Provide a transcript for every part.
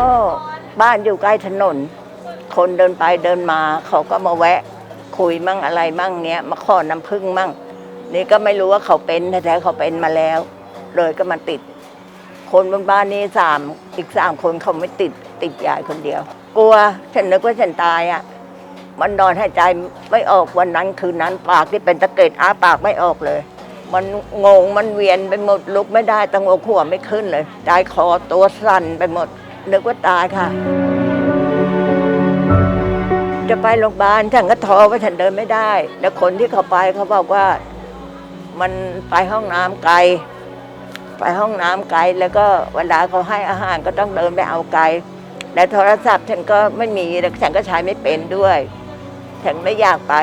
ก็บ้านอยู่ใกล้ถนน คนเดินไปเดินมา เขาก็มาแวะ คุยมั่งอะไรมั่งเนี้ยมาขอน้ำผึ้งมั่ง นี่ก็ไม่รู้ว่าเขาเป็นแท้ๆเขาเป็นมาแล้ว เลยก็มาติด คนบนบ้านนี้สามอีกสามคนเขาไม่ติดติดยายคนเดียว กลัวฉันนึกว่าฉันตายอะมันนอนหายใจไม่ออกวันนั้นคืนนั้นปากที่เป็นตะเกียบอ้าปากไม่ออกเลย มันงงมันเวียนไปหมดลุกไม่ได้ตั้งอกหัวไม่ขึ้นเลยใจคอตัวสั่นไปหมด นึกว่าตายค่ะ จะไปโรงพยาบาลฉันก็ท้อว่าฉันเดินไม่ได้ แล้วคนที่เขาไปเขาบอกว่ามันไปห้องน้ำไกล ไปห้องน้ำไกล แล้วก็เวลาเขาให้อาหารก็ต้องเดินไปเอาไกล และโทรศัพท์ฉันก็ไม่มีแล้วฉันก็ใช้ไม่เป็นด้วย ฉันไม่อยากไป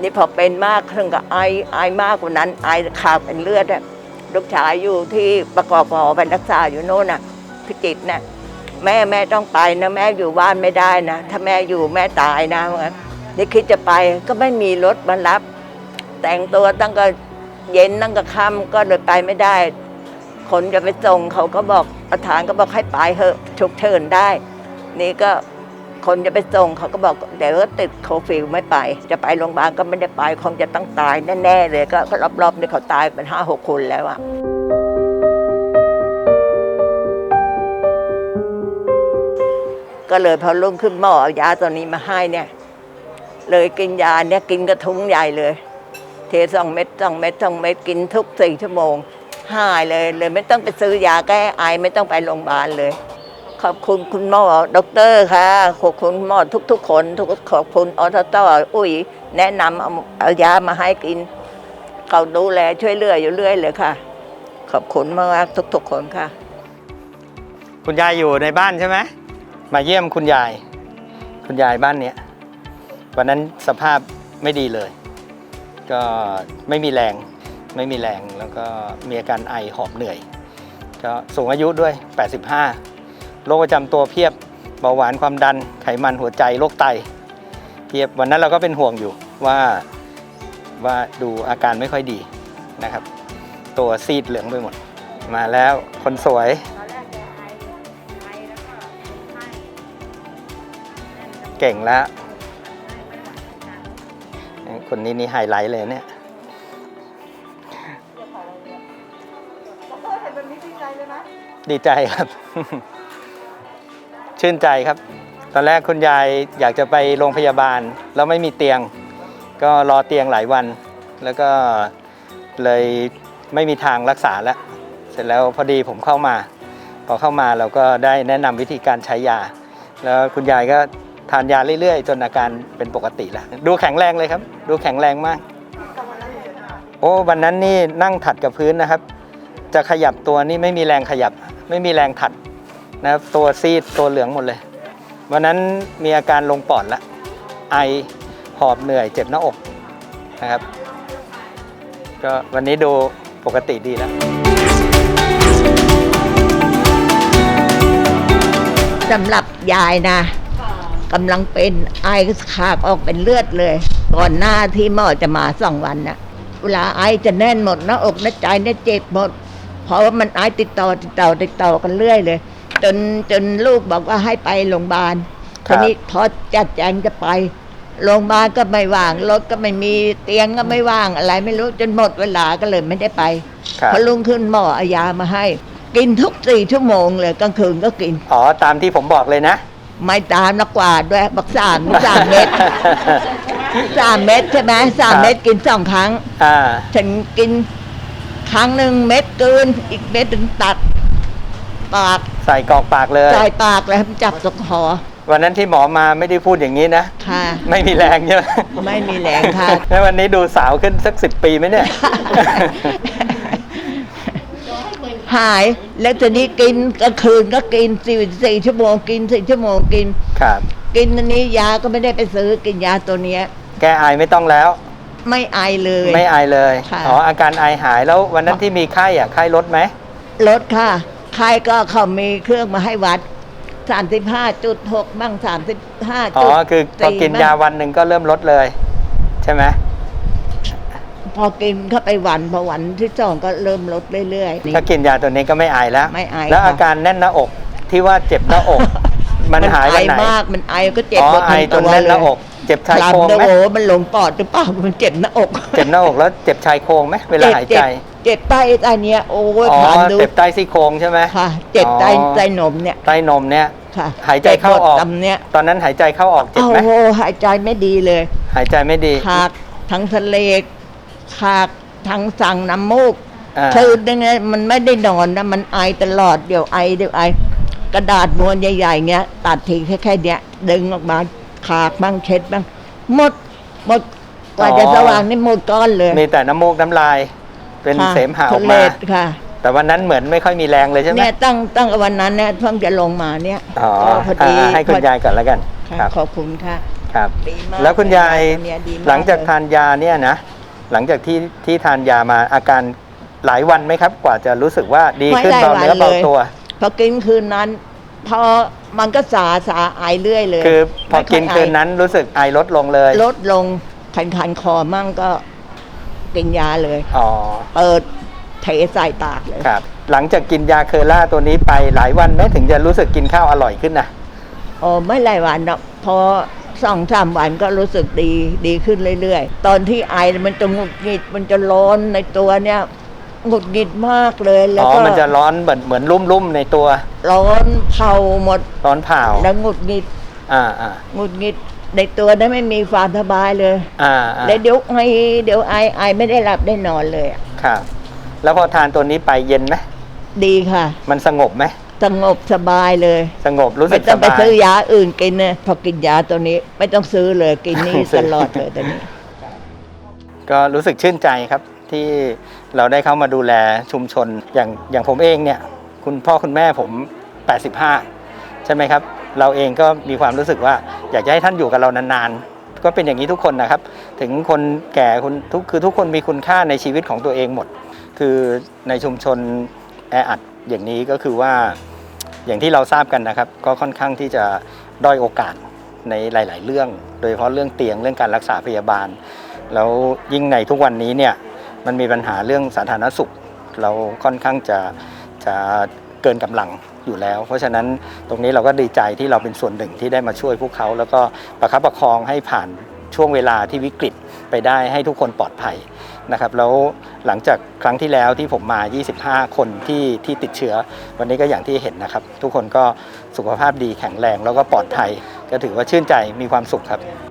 นี่พอเป็นมากถึงกับไอไอมากกว่านั้น ไอขาดเป็นเลือดอะลูกชายอยู่ที่ประกอบพอไปรักษาอยู่โน่นน่ะพิจิตรน่ะ แม่แม่ต้องไปนะแม่อยู่บ้านไม่ได้นะถ้าแม่อยู่แม่ตายนะว่างั้นนี่คิดจะไปก็ไม่มีรถมารับ แต่งตัวตั้งก็เย็นตั้งก็ค่ำก็เลยไปไม่ได้ คนจะไปส่งเขาก็บอกประธานก็บอกให้ไปเถอะฉุกเฉินได้ นี่ก็คนจะไปส่งเขาก็บอกเดี๋ยวติดโควิดไม่ไป จะไปโรงพยาบาลก็ไม่ได้ไปคงจะต้องตายแน่ๆเลยก็รอบๆนี่เขาตายเป็นห้าหกคนแล้วอะ ก็เลยพอรุ่งขึ้นหมอเอายาตัวนี้มาให้เนี่ย เลยกินยาเนี่ยกินกระทุ้งใหญ่เลย เทสองเม็ดสองเม็ดสองเม็ดกินทุกสี่ชั่วโมงหายเลยเลยไม่ต้องไปซื้อยาแก้ไอไม่ต้องไปโรงพยาบาลเลย ขอบคุณคุณหมอด็อกเตอร์ค่ะ ขอบคุณหมอทุก ๆ คนทุกขอบคุณออทตออุ้ย แนะนำเอาเอายามาให้กิน เขาดูแลช่วยเหลืออยู่เรื่อยเลยค่ะ ขอบคุณมากๆทุกๆคนค่ะ คุณยายอยู่ในบ้านใช่ไหม มาเยี่ยมคุณยาย คุณยายบ้านเนี้ยวันนั้นสภาพไม่ดีเลย ก็ไม่มีแรงไม่มีแรงแล้วก็มีอาการไอหอบเหนื่อย ก็สูงอายุด้วย 85 โรคประจำตัวเพียบเบาหวานความดันไขมันหัวใจโรคไต เพียบวันนั้นเราก็เป็นห่วงอยู่ว่าว่าดูอาการไม่ค่อยดีนะครับ ตัวซีดเหลืองไปหมด มาแล้วคนสวย เก่งแล้ว คนนี้นี่ไฮไลท์เลยเนี่ยดีใจครับ ชื่นใจครับ ตอนแรกคุณยายอยากจะไปโรงพยาบาล แล้วไม่มีเตียง ก็รอเตียงหลายวัน แล้วก็เลยไม่มีทางรักษาแล้ว เสร็จแล้วพอดีผมเข้ามา พอเข้ามาเราก็ได้แนะนำวิธีการใช้ยา แล้วคุณยายก็ ทานยาเรื่อยๆ จนอาการเป็นปกติแล้ว ดูแข็งแรงเลยครับ ดูแข็งแรงมาก โอ้วันนั้นนี่นั่งถัดกับพื้นนะครับ จะขยับตัวนี่ไม่มีแรงขยับ ไม่มีแรงถัดนะครับตัวซีดตัวเหลืองหมดเลย วันนั้นมีอาการลงปอดล้วไอหอบเหนื่อยเจ็บหน้าอกนะครับ ก็วันนี้ดูปกติดีแล้วสำหรับยายนะ กำลังเป็นไอขาบออกเป็นเลือดเลย ก่อนหน้าที่หมอจะมาสองวันนะเวลาไอจะแน่นหมดหน้าอกหน้าใจเนี่ยเจ็บหมด เพราะว่ามันไอติดต่อติดต่อติดต่อกันเรื่อยเลย จนจนลูกบอกว่าให้ไปโรงพยาบาลครัทีบนี้พอจัดแจงจะไปโรงพยาบาลก็ไม่ว่างรถก็ไม่มีเตียงก็ไม่ว่างอะไร ไม่รู้จนหมดเวลาก็เลยไม่ได้ไปครับพอลุงขึ้นหมอเอายามาให้ กินทุกสี่ชั่วโมงเลยกลางคืนก็กิน อ๋อ ตามที่ผมบอกเลยนะ ไม่ตามนักกว่าดด้วยบักสามสามเม็ดสามเม็ดใช่ไหมสามครับเม็ดกินสองครั้ง อ่า ฉันกินครั้งหนึ่งเม็ดเกินอีกเม็ดถึงตัดปากใส่กรอกปากเลยใส่ปากแล้วจับตกคอวันนั้นที่หมอมาไม่ได้พูดอย่างนี้นะ ค่ะ ไม่มีแรงใช่ไหมไม่มีแรงค่ะ แล้ววันนี้ดูสาวขึ้นสักสิบปีไหมเนี่ย หายแล้วทีนี้กินกลางคืนก็กินสี่สี่ชั่วโมงกินสี่ชั่วโมงกิน ครับ กินอันนี้ยาก็ไม่ได้ไปซื้อกินยาตัวเนี้ย แก้ไอไม่ต้องแล้ว ไม่ไอเลย ไม่ไอเลยค่ะ อ๋ออาการไอหายแล้ววันนั้นที่มีไข้อะไข้ลดไหมลดค่ะใครก็เขามีเครื่องมาให้วัด35.6บ้าง35อ๋อคือพอกินยาวันหนึ่งก็เริ่มลดเลย ใช่ไหม พอกินเข้าไปวันพอวันที่สองก็เริ่มลดเรื่อยๆ ถ้ากินยาตัวนี้ก็ไม่ไอแล้ว ไม่ไอแล้วค่ะ อาการแน่นหน้าอกที่ว่าเจ็บหน้าอก มันหายไอวันไหนมากมันไอก็เจ็บอ๋อหมดไอทั้งจนตัวแน่นหเลน้ายอก เจ็บชายโครงคลำไหมโอ้โหมันหลงปอดหรือเปล่ามันเจ็บหน้าอกเจ็บหน้าอกแล้วเจ็บชายโครงไหมเวลาหายใจ เจ็บเจ็บใต้ใต้เนี้ยโอ้ยอ๋อถามดูเจ็บใต้ซี่โครงใช่ไหมค่ะ เจ็บใต้อ๋อใต้นมเนี่ยใต้นมเนี่ย ค่ะหายใจเข้าออกจ็บหมดตำเนี้ยตอนนั้นหายใจเข้าออกเจ็บโอ้ไหมโหหายใจไม่ดีเลยหายใจไม่ดี ขากทั้งทะเล ขากทั้งสั่งน้ำมูกอ่า คือยังไงมันไม่ได้นอนนะมันไอตลอดเดี๋ยวไอเดี๋ยวไอ กระดาษม้วนใหญ่ๆเงี้ย ตัดทีแค่แค่เนี้ย ดึงออกมาขากบ้างเช็ดบ้างหมดหมดกว่าจะสว่างนี่หมดก้อนเลยมีแต่น้ำมูกน้ำลาย เป็นค่ะเสมหะออกทุเรมาศค่ะ แต่วันนั้นเหมือนไม่ค่อยมีแรงเลยใช่ไหมเนี่ยตั้งตั้งวันนั้นเนี่ยเพิ่งจะลงมาเนี่ยอ๋อก็พอดีอ่าให้คุณยายก่อนแล้วกัน ค่ะครับขอบคุณค่ะ ครับ ดีมากแล้วคุณยายตัวเนี้ยดีมาก หลังจากเลยทานยาเนี่ยนะ หลังจากที่ที่ทานยามาอาการหลายวันไหมครับ กว่าจะรู้สึกว่าดีขึ้นเบาเนื้อเบาตัวพอกินคืนนั้นพอมันก็สาสาไอเรื่อยเลยคือพอไม่ยกินคืนไอนั้นรู้สึกไอลดลงเลย ลดลงคันคันๆคอมั่งก็กินยาเลยอ๋อเปิดเทใส่ปากเลยครับ หลังจากกินยาเคอร่าตัวนี้ไปหลายวันไหมถึงจะรู้สึกกินข้าวอร่อยขึ้นนะโอ้ไม่หลายวันหรอกพอ สองสามวันก็รู้สึกดีดีขึ้นเรื่อยๆ ตอนที่ไอมันจะหงุดหงิดมันจะร้อนในตัวเนี่ยหงุดหงิดมากเลยแล้วอ๋อก็มันจะร้อนเหมือนเหมือนรุ่มๆในตัว ร้อนเผาหมดร้อนเผาแล้วหงุดหงิดอ่าอ่าหงุดหงิดในตัวนั้นไม่มีความสบายเลย อ่าอ่าแล้วเดี๋ยวไอเดี๋ยวไอไอไม่ได้หลับได้นอนเลยอะครับ แล้วพอทานตัวนี้ไปเย็นไหมดีค่ะ มันสงบไหม สงบสบายเลย สงบรู้สึไม่กต้สองไปบาย ซื้อยาอื่นกินนะพอกินยาตัวนี้ ไม่ต้องซื้อเลยกินนี่ไม่ซื้อตลอดเลยตัวนี้ ก็รู้สึกชื่นใจครับที่เราได้เข้ามาดูแลชุมชนอย่างอย่างผมเองเนี่ย คุณพ่อคุณแม่ผม 85 ใช่ไหมครับ เราเองก็มีความรู้สึกว่าอยากจะให้ท่านอยู่กับเรานานๆ ก็เป็นอย่างนี้ทุกคนนะครับ ถึงคนแก่คนทุกคือทุกคนมีคุณค่าในชีวิตของตัวเองหมด คือในชุมชน แออัดอย่างนี้ก็คือว่าอย่างที่เราทราบกันนะครับ ก็ค่อนข้างที่จะด้อยโอกาสในหลาย ๆ เรื่อง โดยเฉพาะเรื่องเตียงเรื่องการรักษาพยาบาล แล้วยิ่งในทุกวันนี้เนี่ยมันมีปัญหาเรื่องสาธารณสุข เราค่อนข้างจะจะเกินกำลังอยู่แล้ว เพราะฉะนั้นตรงนี้เราก็ดีใจที่เราเป็นส่วนหนึ่งที่ได้มาช่วยพวกเขา แล้วก็ประคับประคองให้ผ่านช่วงเวลาที่วิกฤตไปได้ให้ทุกคนปลอดภัย นะครับแล้วหลังจากครั้งที่แล้วที่ผมมา 25 คนที่ที่ติดเชื้อ วันนี้ก็อย่างที่เห็นนะครับ ทุกคนก็สุขภาพดีแข็งแรงแล้วก็ปลอดภัย ก็ถือว่าชื่นใจมีความสุขครับ